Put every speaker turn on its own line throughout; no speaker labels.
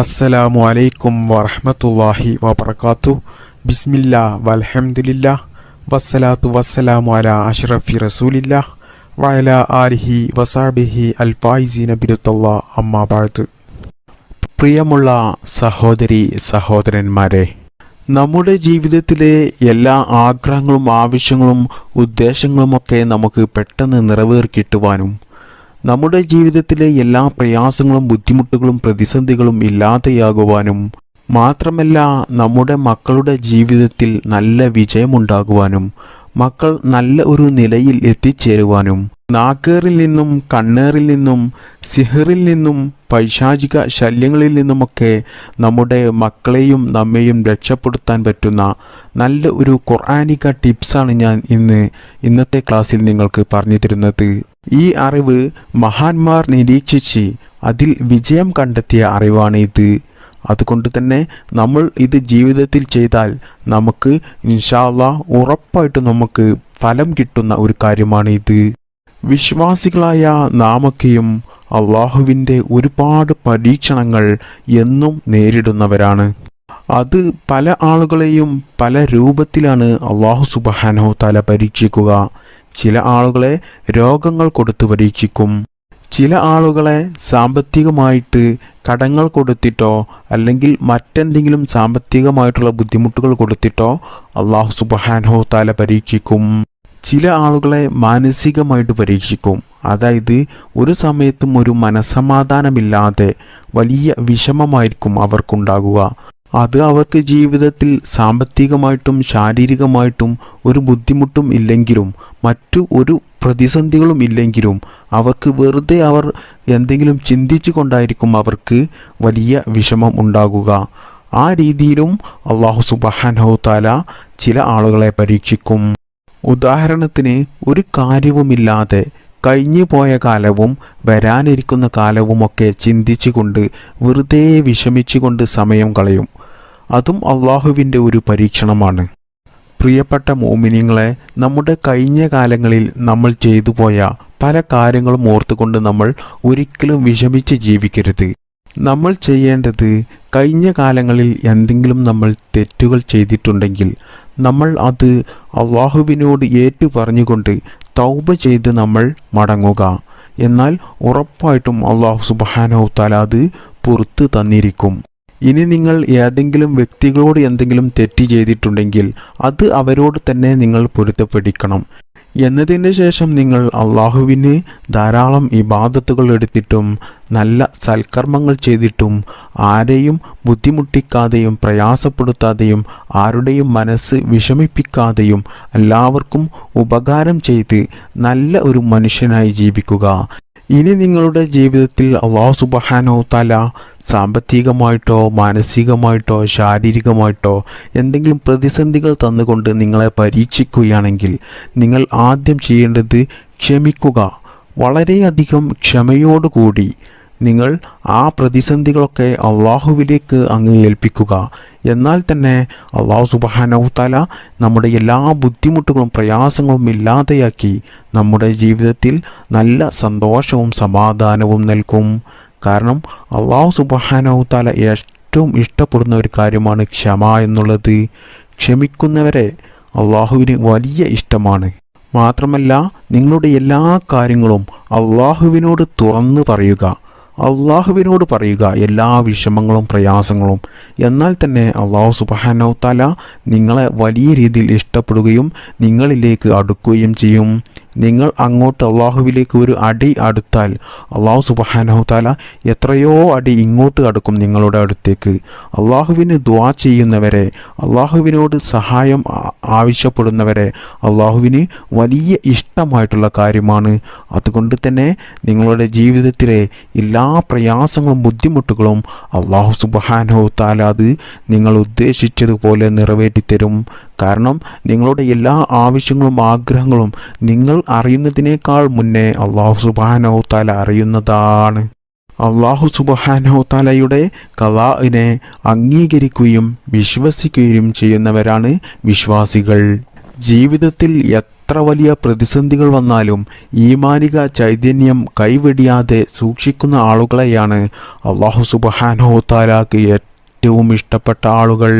അസ്സലാമു അലൈക്കും വറഹ്മത്തുള്ളാഹി വബർക്കാത്തു ബിസ്മില്ലാ വൽഹംദുലില്ലാ. വസ്സലാത്തു വസ്സലാമു അലാ അഷ്റഫി റസൂലില്ലാ. വയല ആലിഹി വസാബിഹി അൽഫായിസീന അമ്മാ ബഅദ്. പ്രിയമുള്ള സഹോദരി സഹോദരന്മാരെ നമ്മുടെ ജീവിതത്തിലെ എല്ലാ ആഗ്രഹങ്ങളും ആവശ്യങ്ങളും ഉദ്ദേശങ്ങളുമൊക്കെ നമുക്ക് പെട്ടെന്ന് നിറവേറിക്കിട്ടുവാനും നമ്മുടെ ജീവിതത്തിലെ എല്ലാ പ്രയാസങ്ങളും ബുദ്ധിമുട്ടുകളും പ്രതിസന്ധികളും ഇല്ലാതെയാകുവാനും മാത്രമല്ല നമ്മുടെ മക്കളുടെ ജീവിതത്തിൽ നല്ല വിജയമുണ്ടാകുവാനും മക്കൾ നല്ല ഒരു നിലയിൽ എത്തിച്ചേരുവാനും നാക്കേറിൽ നിന്നും കണ്ണേറിൽ നിന്നും സിഹറിൽ നിന്നും പൈശാചിക ശല്യങ്ങളിൽ നിന്നുമൊക്കെ നമ്മുടെ മക്കളെയും നമ്മെയും രക്ഷപ്പെടുത്താൻ പറ്റുന്ന നല്ല ഒരു ഖുർആാനിക ടിപ്സാണ് ഞാൻ ഇന്ന് ഇന്നത്തെ ക്ലാസ്സിൽ നിങ്ങൾക്ക് പറഞ്ഞു തരുന്നത്. ഈ അറിവ് മഹാന്മാർ നിരീക്ഷിച്ച് അതിൽ വിജയം കണ്ടെത്തിയ അറിവാണ് ഇത്. അതുകൊണ്ട് തന്നെ നമ്മൾ ഇത് ജീവിതത്തിൽ ചെയ്താൽ നമുക്ക് ഇൻഷാല്ല ഉറപ്പായിട്ടും നമുക്ക് ഫലം കിട്ടുന്ന ഒരു കാര്യമാണ് ഇത്. വിശ്വാസികളായ നാമൊക്കെയും അള്ളാഹുവിന്റെ ഒരുപാട് പരീക്ഷണങ്ങൾ എന്നും നേരിടുന്നവരാണ്. അത് പല ആളുകളെയും പല രൂപത്തിലാണ് അള്ളാഹു സുബഹാനോ തല പരീക്ഷിക്കുക. ചില ആളുകളെ രോഗങ്ങൾ കൊടുത്തു പരീക്ഷിക്കും. ചില ആളുകളെ സാമ്പത്തികമായിട്ട് കടങ്ങൾ കൊടുത്തിട്ടോ അല്ലെങ്കിൽ മറ്റെന്തെങ്കിലും സാമ്പത്തികമായിട്ടുള്ള ബുദ്ധിമുട്ടുകൾ കൊടുത്തിട്ടോ അള്ളാഹു സുബഹാനോ താല പരീക്ഷിക്കും. ചില ആളുകളെ മാനസികമായിട്ട് പരീക്ഷിക്കും. അതായത് ഒരു സമയത്തും ഒരു മനസമാധാനമില്ലാതെ വലിയ വിഷമമായിരിക്കും അവർക്കുണ്ടാകുക. അത് അവർക്ക് ജീവിതത്തിൽ സാമ്പത്തികമായിട്ടും ശാരീരികമായിട്ടും ഒരു ബുദ്ധിമുട്ടും ഇല്ലെങ്കിലും മറ്റു ഒരു പ്രതിസന്ധികളും ഇല്ലെങ്കിലും അവർക്ക് വെറുതെ അവർ എന്തെങ്കിലും ചിന്തിച്ചു കൊണ്ടായിരിക്കും അവർക്ക് വലിയ വിഷമം ഉണ്ടാകുക. ആ രീതിയിലും അള്ളാഹു സുബഹാനഹുത്താല ചില ആളുകളെ പരീക്ഷിക്കും. ഉദാഹരണത്തിന് ഒരു കാര്യവുമില്ലാതെ കഴിഞ്ഞു പോയ കാലവും വരാനിരിക്കുന്ന കാലവുമൊക്കെ ചിന്തിച്ചുകൊണ്ട് വെറുതെ വിഷമിച്ചുകൊണ്ട് സമയം കളയും. അതും അള്ളാഹുവിന്റെ ഒരു പരീക്ഷണമാണ്. പ്രിയപ്പെട്ട മോമിനിങ്ങളെ നമ്മുടെ കഴിഞ്ഞ കാലങ്ങളിൽ നമ്മൾ ചെയ്തു പോയ പല കാര്യങ്ങളും ഓർത്തുകൊണ്ട് നമ്മൾ ഒരിക്കലും വിഷമിച്ച് ജീവിക്കരുത്. നമ്മൾ ചെയ്യേണ്ടത് കഴിഞ്ഞ കാലങ്ങളിൽ എന്തെങ്കിലും നമ്മൾ തെറ്റുകൾ ചെയ്തിട്ടുണ്ടെങ്കിൽ നമ്മൾ അത് അള്ളാഹുവിനോട് ഏറ്റു പറഞ്ഞുകൊണ്ട് തൗബ ചെയ്ത് നമ്മൾ മടങ്ങുക. എന്നാൽ ഉറപ്പായിട്ടും അള്ളാഹു സുബാനോ തല അത് പുറത്ത് തന്നിരിക്കും. ഇനി നിങ്ങൾ ഏതെങ്കിലും വ്യക്തികളോട് എന്തെങ്കിലും തെറ്റ് ചെയ്തിട്ടുണ്ടെങ്കിൽ അത് അവരോട് തന്നെ നിങ്ങൾ പൊരുത്തപ്പെടിക്കണം. എന്നതിന് ശേഷം നിങ്ങൾ അള്ളാഹുവിന് ധാരാളം ഇബാദത്തുകൾ എടുത്തിട്ടും നല്ല സൽക്കർമ്മങ്ങൾ ചെയ്തിട്ടും ആരെയും ബുദ്ധിമുട്ടിക്കാതെയും പ്രയാസപ്പെടുത്താതെയും ആരുടെയും മനസ്സ് വിഷമിപ്പിക്കാതെയും എല്ലാവർക്കും ഉപകാരം ചെയ്ത് നല്ല ഒരു മനുഷ്യനായി ജീവിക്കുക. ഇനി നിങ്ങളുടെ ജീവിതത്തിൽ അള്ളാഹു സുബഹാനോ തല സാമ്പത്തികമായിട്ടോ മാനസികമായിട്ടോ ശാരീരികമായിട്ടോ എന്തെങ്കിലും പ്രതിസന്ധികൾ തന്നുകൊണ്ട് നിങ്ങളെ പരീക്ഷിക്കുകയാണെങ്കിൽ നിങ്ങൾ ആദ്യം ചെയ്യേണ്ടത് ക്ഷമിക്കുക. വളരെയധികം ക്ഷമയോടുകൂടി നിങ്ങൾ ആ പ്രതിസന്ധികളൊക്കെ അള്ളാഹുവിലേക്ക് അങ്ങ് ഏൽപ്പിക്കുക. എന്നാൽ തന്നെ അള്ളാഹു സുബാനവുത്താല നമ്മുടെ എല്ലാ ബുദ്ധിമുട്ടുകളും പ്രയാസങ്ങളും ഇല്ലാതെയാക്കി നമ്മുടെ ജീവിതത്തിൽ നല്ല സന്തോഷവും സമാധാനവും നൽകും. കാരണം അള്ളാഹു സുബാനവുത്താല ഏറ്റവും ഇഷ്ടപ്പെടുന്ന ഒരു കാര്യമാണ് ക്ഷമ എന്നുള്ളത്. ക്ഷമിക്കുന്നവരെ അള്ളാഹുവിന് വലിയ ഇഷ്ടമാണ്. മാത്രമല്ല നിങ്ങളുടെ എല്ലാ കാര്യങ്ങളും അള്ളാഹുവിനോട് തുറന്നു പറയുക. അള്ളാഹുവിനോട് പറയുക എല്ലാ വിഷമങ്ങളും പ്രയാസങ്ങളും. എന്നാൽ തന്നെ അള്ളാഹു സുബാനോത്താല നിങ്ങളെ വലിയ രീതിയിൽ ഇഷ്ടപ്പെടുകയും നിങ്ങളിലേക്ക് അടുക്കുകയും ചെയ്യും. നിങ്ങൾ അങ്ങോട്ട് അള്ളാഹുവിലേക്ക് ഒരു അടി അടുത്താൽ അള്ളാഹു സുബാനഹുത്താല എത്രയോ അടി ഇങ്ങോട്ട് അടുക്കും നിങ്ങളുടെ അടുത്തേക്ക്. അള്ളാഹുവിന് ദ്വാ ചെയ്യുന്നവരെ അള്ളാഹുവിനോട് സഹായം ആവശ്യപ്പെടുന്നവരെ അള്ളാഹുവിന് വലിയ ഇഷ്ടമായിട്ടുള്ള കാര്യമാണ്. അതുകൊണ്ട് തന്നെ നിങ്ങളുടെ ജീവിതത്തിലെ എല്ലാ പ്രയാസങ്ങളും ബുദ്ധിമുട്ടുകളും അള്ളാഹു സുബാനഹുത്താല അത് നിങ്ങൾ ഉദ്ദേശിച്ചതുപോലെ നിറവേറ്റിത്തരും. കാരണം നിങ്ങളുടെ എല്ലാ ആവശ്യങ്ങളും ആഗ്രഹങ്ങളും നിങ്ങൾ അറിയുന്നതിനേക്കാൾ മുന്നേ അള്ളാഹു സുബാനോ തല അറിയുന്നതാണ്. അള്ളാഹു സുബാനോ തലയുടെ കലാഇനെ അംഗീകരിക്കുകയും വിശ്വസിക്കുകയും ചെയ്യുന്നവരാണ് വിശ്വാസികൾ. ജീവിതത്തിൽ എത്ര വലിയ പ്രതിസന്ധികൾ വന്നാലും ഈമാനിക ചൈതന്യം കൈവെടിയാതെ സൂക്ഷിക്കുന്ന ആളുകളെയാണ് അള്ളാഹു സുബഹാനോ താലാക്ക് ഏറ്റവും ഇഷ്ടപ്പെട്ട ആളുകൾ.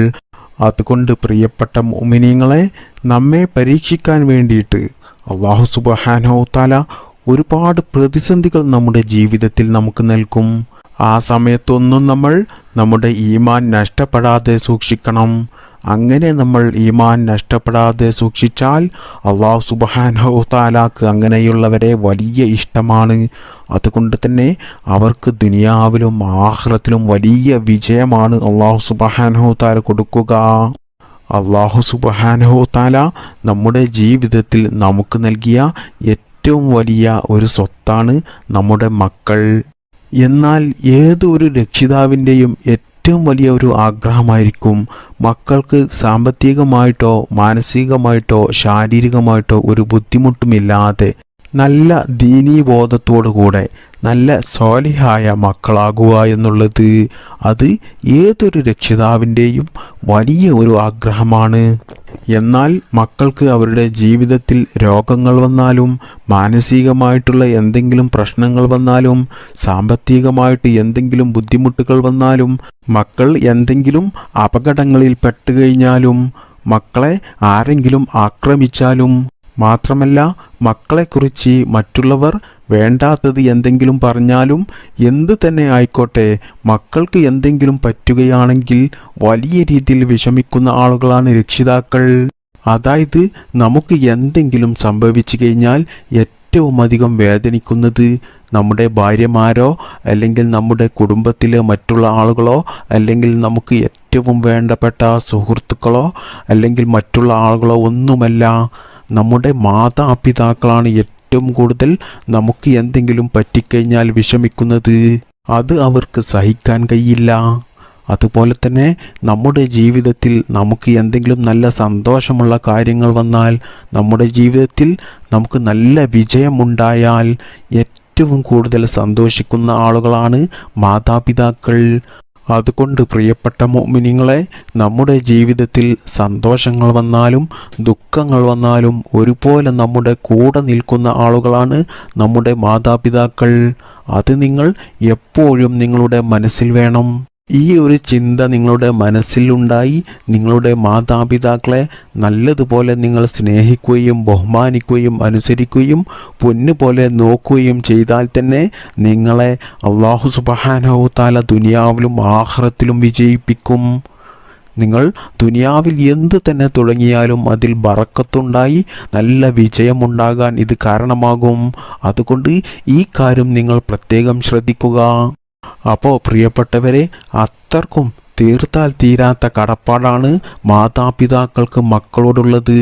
അതുകൊണ്ട് പ്രിയപ്പെട്ട മോമിനിയങ്ങളെ നമ്മെ പരീക്ഷിക്കാൻ വേണ്ടിയിട്ട് അള്ളാഹു സുബഹാനോ താല ഒരുപാട് പ്രതിസന്ധികൾ നമ്മുടെ ജീവിതത്തിൽ നമുക്ക് നൽകും. ആ സമയത്തൊന്നും നമ്മൾ നമ്മുടെ ഈമാൻ നഷ്ടപ്പെടാതെ സൂക്ഷിക്കണം. അങ്ങനെ നമ്മൾ ഈമാൻ നഷ്ടപ്പെടാതെ സൂക്ഷിച്ചാൽ അള്ളാഹു സുബഹാനോ താലാക്ക് അങ്ങനെയുള്ളവരെ വലിയ ഇഷ്ടമാണ്. അതുകൊണ്ട് തന്നെ അവർക്ക് ദുനിയാവിലും ആഹ്ലത്തിലും വലിയ വിജയമാണ് അള്ളാഹു സുബഹാനോ താല കൊടുക്കുക. അള്ളാഹു സുബഹാനഹു താല നമ്മുടെ ജീവിതത്തിൽ നമുക്ക് നൽകിയ ഏറ്റവും വലിയ ഒരു സ്വത്താണ് നമ്മുടെ മക്കൾ. എന്നാൽ ഏതൊരു രക്ഷിതാവിന്റെയും ഏറ്റവും വലിയ ഒരു ആഗ്രഹമായിരിക്കും മക്കൾക്ക് സാമ്പത്തികമായിട്ടോ മാനസികമായിട്ടോ ശാരീരികമായിട്ടോ ഒരു ബുദ്ധിമുട്ടുമില്ലാതെ നല്ല ദീനീബോധത്തോടുകൂടെ നല്ല സ്വാലിഹായ മക്കളാകുക എന്നുള്ളത് അത് ഏതൊരു രക്ഷിതാവിന്റെയും വലിയ ഒരു ആഗ്രഹമാണ്. എന്നാൽ മക്കൾക്ക് അവരുടെ ജീവിതത്തിൽ രോഗങ്ങൾ വന്നാലും മാനസികമായിട്ടുള്ള എന്തെങ്കിലും പ്രശ്നങ്ങൾ വന്നാലും സാമ്പത്തികമായിട്ട് എന്തെങ്കിലും ബുദ്ധിമുട്ടുകൾ വന്നാലും മക്കൾ എന്തെങ്കിലും അപകടങ്ങളിൽ പെട്ടുകഴിഞ്ഞാലും മക്കളെ ആരെങ്കിലും ആക്രമിച്ചാലും മാത്രമല്ല മക്കളെക്കുറിച്ച് മറ്റുള്ളവർ വേണ്ടാത്തത് എന്തെങ്കിലും പറഞ്ഞാലും എന്ത് തന്നെ ആയിക്കോട്ടെ മക്കൾക്ക് എന്തെങ്കിലും പറ്റുകയാണെങ്കിൽ വലിയ രീതിയിൽ വിഷമിക്കുന്ന ആളുകളാണ് രക്ഷിതാക്കൾ. അതായത് നമുക്ക് എന്തെങ്കിലും സംഭവിച്ചു കഴിഞ്ഞാൽ ഏറ്റവും അധികം വേദനിക്കുന്നത് നമ്മുടെ ഭാര്യമാരോ അല്ലെങ്കിൽ നമ്മുടെ കുടുംബത്തിലെ മറ്റുള്ള ആളുകളോ അല്ലെങ്കിൽ നമുക്ക് ഏറ്റവും വേണ്ടപ്പെട്ട സുഹൃത്തുക്കളോ അല്ലെങ്കിൽ മറ്റുള്ള ആളുകളോ ഒന്നുമല്ല. നമ്മുടെ മാതാപിതാക്കളാണ് ഏറ്റവും കൂടുതൽ നമുക്ക് എന്തെങ്കിലും പറ്റിക്കഴിഞ്ഞാൽ വിഷമിക്കുന്നത്. അത് അവർക്ക് സഹിക്കാൻ കഴിയില്ല. അതുപോലെ തന്നെ നമ്മുടെ ജീവിതത്തിൽ നമുക്ക് എന്തെങ്കിലും നല്ല സന്തോഷമുള്ള കാര്യങ്ങൾ വന്നാൽ നമ്മുടെ ജീവിതത്തിൽ നമുക്ക് നല്ല വിജയമുണ്ടായാൽ ഏറ്റവും കൂടുതൽ സന്തോഷിക്കുന്ന ആളുകളാണ് മാതാപിതാക്കൾ. അതുകൊണ്ട് പ്രിയപ്പെട്ട മോമിനിങ്ങളെ നമ്മുടെ ജീവിതത്തിൽ സന്തോഷങ്ങൾ വന്നാലും ദുഃഖങ്ങൾ വന്നാലും ഒരുപോലെ നമ്മുടെ കൂടെ നിൽക്കുന്ന ആളുകളാണ് നമ്മുടെ മാതാപിതാക്കൾ. അത് നിങ്ങൾ എപ്പോഴും നിങ്ങളുടെ മനസ്സിൽ വേണം. ഈ ഒരു ചിന്ത നിങ്ങളുടെ മനസ്സിലുണ്ടായി നിങ്ങളുടെ മാതാപിതാക്കളെ നല്ലതുപോലെ നിങ്ങൾ സ്നേഹിക്കുകയും ബഹുമാനിക്കുകയും അനുസരിക്കുകയും പൊന്നുപോലെ നോക്കുകയും ചെയ്താൽ തന്നെ നിങ്ങളെ അള്ളാഹു സുബഹാനഹു താല ദുനിയാവിലും ആഹ്റത്തിലും വിജയിപ്പിക്കും. നിങ്ങൾ ദുനിയാവിൽ എന്ത് തന്നെ തുടങ്ങിയാലും അതിൽ ബറക്കത്തുണ്ടായി. നല്ല വിജയമുണ്ടാകാൻ ഇത് കാരണമാകും. അതുകൊണ്ട് ഈ കാര്യം നിങ്ങൾ പ്രത്യേകം ശ്രദ്ധിക്കുക. അപ്പോൾ പ്രിയപ്പെട്ടവരെ അത്രക്കും തീർത്താൽ തീരാത്ത കടപ്പാടാണ് മാതാപിതാക്കൾക്ക് മക്കളോടുള്ളത്.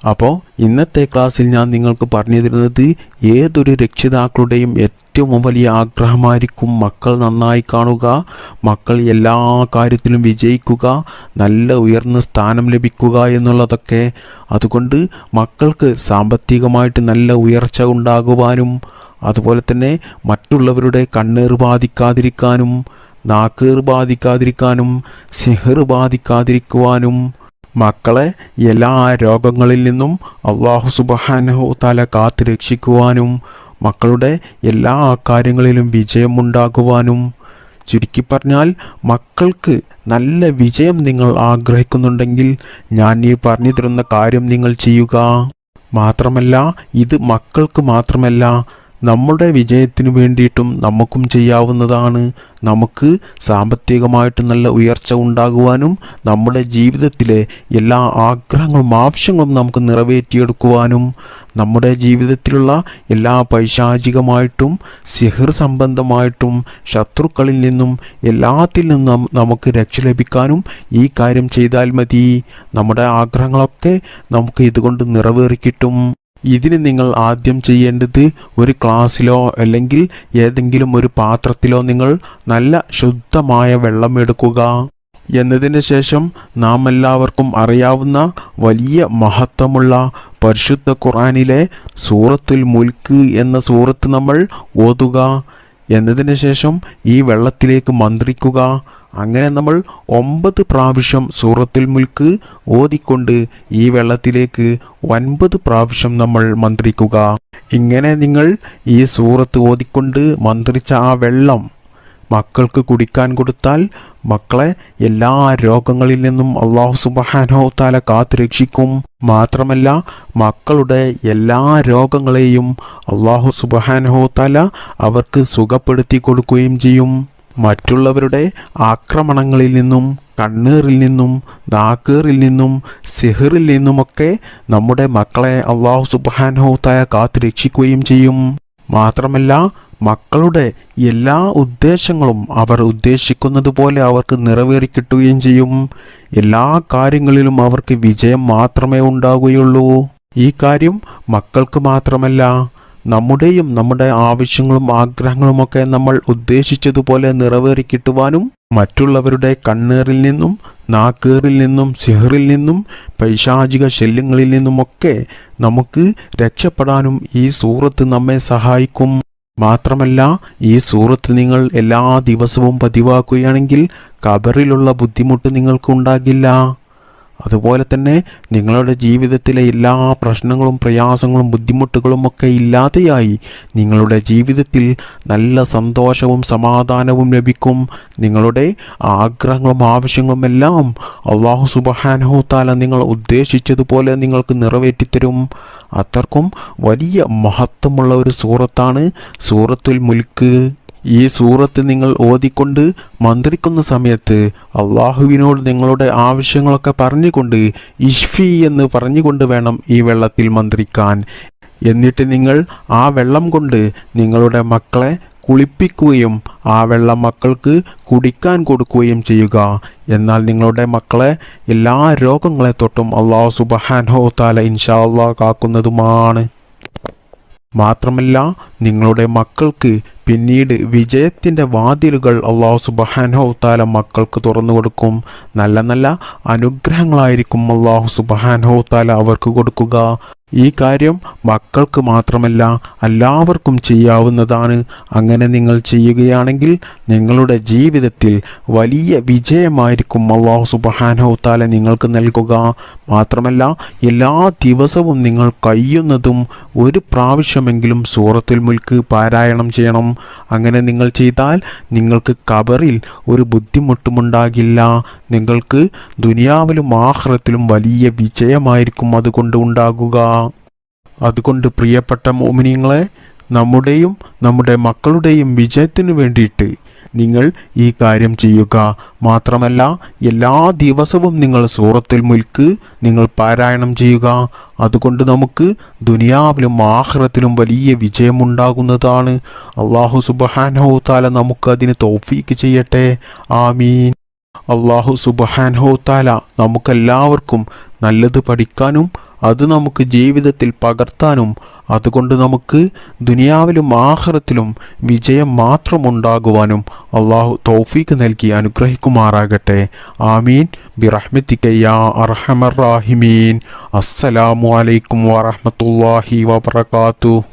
അപ്പോൾ ഇന്നത്തെ ക്ലാസ്സിൽ ഞാൻ നിങ്ങൾക്ക് പറഞ്ഞു തരുന്നത് ഏതൊരു രക്ഷിതാക്കളുടെയും ഏറ്റവും വലിയ ആഗ്രഹമായിരിക്കും മക്കൾ നന്നായി കാണുക മക്കൾ എല്ലാ കാര്യത്തിലും വിജയിക്കുക നല്ല ഉയർന്ന സ്ഥാനം ലഭിക്കുക എന്നുള്ളതൊക്കെ. അതുകൊണ്ട് മക്കൾക്ക് സാമ്പത്തികമായിട്ട് നല്ല ഉയർച്ച ഉണ്ടാകുവാനും അതുപോലെ തന്നെ മറ്റുള്ളവരുടെ കണ്ണേർ ബാധിക്കാതിരിക്കാനും നാക്കേർ ബാധിക്കാതിരിക്കാനും സിഹർ ബാധിക്കാതിരിക്കുവാനും മക്കളെ എല്ലാ രോഗങ്ങളിൽ നിന്നും അള്ളാഹു സുബഹാനഹു തല കാത്തു രക്ഷിക്കുവാനും മക്കളുടെ എല്ലാ കാര്യങ്ങളിലും വിജയമുണ്ടാകുവാനും. ചുരുക്കി പറഞ്ഞാൽ മക്കൾക്ക് നല്ല വിജയം നിങ്ങൾ ആഗ്രഹിക്കുന്നുണ്ടെങ്കിൽ ഞാൻ ഈ പറഞ്ഞു തരുന്ന കാര്യം നിങ്ങൾ ചെയ്യുക. മാത്രമല്ല ഇത് മക്കൾക്ക് മാത്രമല്ല നമ്മുടെ വിജയത്തിനു വേണ്ടിയിട്ടും നമുക്കും ചെയ്യാവുന്നതാണ്. നമുക്ക് സാമ്പത്തികമായിട്ട് നല്ല ഉയർച്ച ഉണ്ടാകുവാനും നമ്മുടെ ജീവിതത്തിലെ എല്ലാ ആഗ്രഹങ്ങളും ആവശ്യങ്ങളും നമുക്ക് നിറവേറ്റിയെടുക്കുവാനും നമ്മുടെ ജീവിതത്തിലുള്ള എല്ലാ പൈശാചികമായിട്ടും സിഹിർ സംബന്ധമായിട്ടും ശത്രുക്കളിൽ നിന്നും എല്ലാത്തിൽ നിന്നും നമുക്ക് രക്ഷ ലഭിക്കാനും ഈ കാര്യം ചെയ്താൽ മതി. നമ്മുടെ ആഗ്രഹങ്ങളൊക്കെ നമുക്ക് ഇതുകൊണ്ട് നിറവേറിക്കിട്ടും. ഇതിന് നിങ്ങൾ ആദ്യം ചെയ്യേണ്ടത് ഒരു ക്ലാസ്സിലോ അല്ലെങ്കിൽ ഏതെങ്കിലും ഒരു പാത്രത്തിലോ നിങ്ങൾ നല്ല ശുദ്ധമായ വെള്ളം എടുക്കുക. എന്നതിന് ശേഷം നാം എല്ലാവർക്കും അറിയാവുന്ന വലിയ മഹത്വമുള്ള പരിശുദ്ധ ഖുറാനിലെ സൂറത്തുൽ മുൽക്ക് എന്ന സൂറത്ത് നമ്മൾ ഓതുക. എന്നതിന് ശേഷം ഈ വെള്ളത്തിലേക്ക് മന്ത്രിക്കുക. അങ്ങനെ നമ്മൾ ഒമ്പത് പ്രാവശ്യം സൂറത്തിൽ മുൽക്ക് ഓതിക്കൊണ്ട് ഈ വെള്ളത്തിലേക്ക് ഒൻപത് പ്രാവശ്യം നമ്മൾ മന്ത്രിക്കുക. ഇങ്ങനെ നിങ്ങൾ ഈ സൂറത്ത് ഓതിക്കൊണ്ട് മന്ത്രിച്ച ആ വെള്ളം മക്കൾക്ക് കുടിക്കാൻ കൊടുത്താൽ മക്കളെ എല്ലാ രോഗങ്ങളിൽ നിന്നും അള്ളാഹു സുബഹാനോ താല കാത്തുരക്ഷിക്കും. മാത്രമല്ല മക്കളുടെ എല്ലാ രോഗങ്ങളെയും അള്ളാഹു സുബഹാനോ താല അവർക്ക് സുഖപ്പെടുത്തി കൊടുക്കുകയും ചെയ്യും. മറ്റുള്ളവരുടെ ആക്രമണങ്ങളിൽ നിന്നും കണ്ണീറിൽ നിന്നും നാക്കേറിൽ നിന്നും സിഹറിൽ നിന്നുമൊക്കെ നമ്മുടെ മക്കളെ അള്ളാഹു സുബാനഹുത്തായ തായ കാത്തു രക്ഷിക്കുകയും ചെയ്യും. മാത്രമല്ല മക്കളുടെ എല്ലാ ഉദ്ദേശങ്ങളും അവർ ഉദ്ദേശിക്കുന്നത് പോലെ അവർക്ക് നിറവേറി കിട്ടുകയും ചെയ്യും. എല്ലാ കാര്യങ്ങളിലും അവർക്ക് വിജയം മാത്രമേ ഉണ്ടാവുകയുള്ളൂ. ഈ കാര്യം മക്കൾക്ക് മാത്രമല്ല നമ്മുടെയും നമ്മുടെ ആവശ്യങ്ങളും ആഗ്രഹങ്ങളുമൊക്കെ നമ്മൾ ഉദ്ദേശിച്ചതുപോലെ നിറവേറി കിട്ടുവാനും മറ്റുള്ളവരുടെ കണ്ണേറിൽ നിന്നും നാക്കേറിൽ നിന്നും സിഹറിൽ നിന്നും പൈശാചിക ശല്യങ്ങളിൽ നിന്നുമൊക്കെ നമുക്ക് രക്ഷപ്പെടാനും ഈ സൂറത്ത് നമ്മെ സഹായിക്കും. മാത്രമല്ല ഈ സൂറത്ത് നിങ്ങൾ എല്ലാ ദിവസവും പതിവാക്കുകയാണെങ്കിൽ കബറിലുള്ള ബുദ്ധിമുട്ട് നിങ്ങൾക്ക് ഉണ്ടാകില്ല അതുപോലെ തന്നെ നിങ്ങളുടെ ജീവിതത്തിലെ എല്ലാ പ്രശ്നങ്ങളും പ്രയാസങ്ങളും ബുദ്ധിമുട്ടുകളും ഒക്കെ ഇല്ലാതെയായി നിങ്ങളുടെ ജീവിതത്തിൽ നല്ല സന്തോഷവും സമാധാനവും ലഭിക്കും. നിങ്ങളുടെ ആഗ്രഹങ്ങളും ആവശ്യങ്ങളും എല്ലാം അള്ളാഹു സുബഹാനഹു താല നിങ്ങൾ ഉദ്ദേശിച്ചതുപോലെ നിങ്ങൾക്ക് നിറവേറ്റിത്തരും. അത്രക്കും വലിയ മഹത്വമുള്ള ഒരു സൂറത്താണ് സൂറത്തുൽ മുൽക്ക്. ഈ സൂറത്ത് നിങ്ങൾ ഓതിക്കൊണ്ട് മന്ത്രിക്കുന്ന സമയത്ത് അള്ളാഹുവിനോട് നിങ്ങളുടെ ആവശ്യങ്ങളൊക്കെ പറഞ്ഞുകൊണ്ട് ഇഷ്ഫി എന്ന് പറഞ്ഞുകൊണ്ട് വേണം ഈ വെള്ളത്തിൽ മന്ത്രിക്കാൻ. എന്നിട്ട് നിങ്ങൾ ആ വെള്ളം കൊണ്ട് നിങ്ങളുടെ മക്കളെ കുളിപ്പിക്കുകയും ആ വെള്ളം മക്കൾക്ക് കുടിക്കാൻ കൊടുക്കുകയും ചെയ്യുക. എന്നാൽ നിങ്ങളുടെ മക്കളെ എല്ലാ രോഗങ്ങളെ തൊട്ടും അള്ളാഹു സുബഹാൻഹോ താല ഇൻഷാ കാക്കുന്നതുമാണ്. മാത്രമല്ല നിങ്ങളുടെ മക്കൾക്ക് പിന്നീട് വിജയത്തിന്റെ വാതിലുകൾ അള്ളാഹു സുബഹാനഹു താല മക്കൾക്ക് തുറന്നു കൊടുക്കും. നല്ല നല്ല അനുഗ്രഹങ്ങളായിരിക്കും അള്ളാഹു സുബഹാനഹു താല അവർക്ക് കൊടുക്കുക. ഈ കാര്യം മക്കൾക്ക് മാത്രമല്ല എല്ലാവർക്കും ചെയ്യാവുന്നതാണ്. അങ്ങനെ നിങ്ങൾ ചെയ്യുകയാണെങ്കിൽ നിങ്ങളുടെ ജീവിതത്തിൽ വലിയ വിജയമായിരിക്കും അള്ളാഹു താല നിങ്ങൾക്ക് നൽകുക. മാത്രമല്ല എല്ലാ ദിവസവും നിങ്ങൾ കഴിയുന്നതും ഒരു പ്രാവശ്യമെങ്കിലും സൂറത്തുൽ മുൽക്ക് പാരായണം ചെയ്യണം. അങ്ങനെ നിങ്ങൾ ചെയ്താൽ നിങ്ങൾക്ക് കബറിൽ ഒരു ബുദ്ധിമുട്ടുമുണ്ടാകില്ല. നിങ്ങൾക്ക് ദുനിയാവിലും ആഹ്റത്തിലും വലിയ വിജയമായിരിക്കും അതുകൊണ്ട് ഉണ്ടാകുക. അതുകൊണ്ട് പ്രിയപ്പെട്ട മോമിനിങ്ങളെ നമ്മുടെയും നമ്മുടെ മക്കളുടെയും വിജയത്തിനു വേണ്ടിയിട്ട് നിങ്ങൾ ഈ കാര്യം ചെയ്യുക. മാത്രമല്ല എല്ലാ ദിവസവും നിങ്ങൾ സൂറത്തിൽ മുൽക്ക് നിങ്ങൾ പാരായണം ചെയ്യുക. അതുകൊണ്ട് നമുക്ക് ദുനിയാവിലും ആഹ്റത്തിലും വലിയ വിജയമുണ്ടാകുന്നതാണ്. അള്ളാഹു താല നമുക്ക് അതിന് തോഫീക്ക് ചെയ്യട്ടെ. ആമീൻ. അള്ളാഹു താല നമുക്കെല്ലാവർക്കും നല്ലത് പഠിക്കാനും അത് നമുക്ക് ജീവിതത്തിൽ പകർത്താനും അതുകൊണ്ട് നമുക്ക് ദുനിയാവിലും ആഹ്റത്തിലും വിജയം മാത്രം ഉണ്ടാകുവാനും അള്ളാഹു തൗഫീക്ക് നൽകി അനുഗ്രഹിക്കുമാറാകട്ടെ. ആമീൻ. ബിറഹ്മത്തിക്കയ്യ അർഹമർ റാഹിമീൻ. അസ്സലാമു അലൈക്കും വറഹമത്തല്ലാഹി വബർക്കാത്തു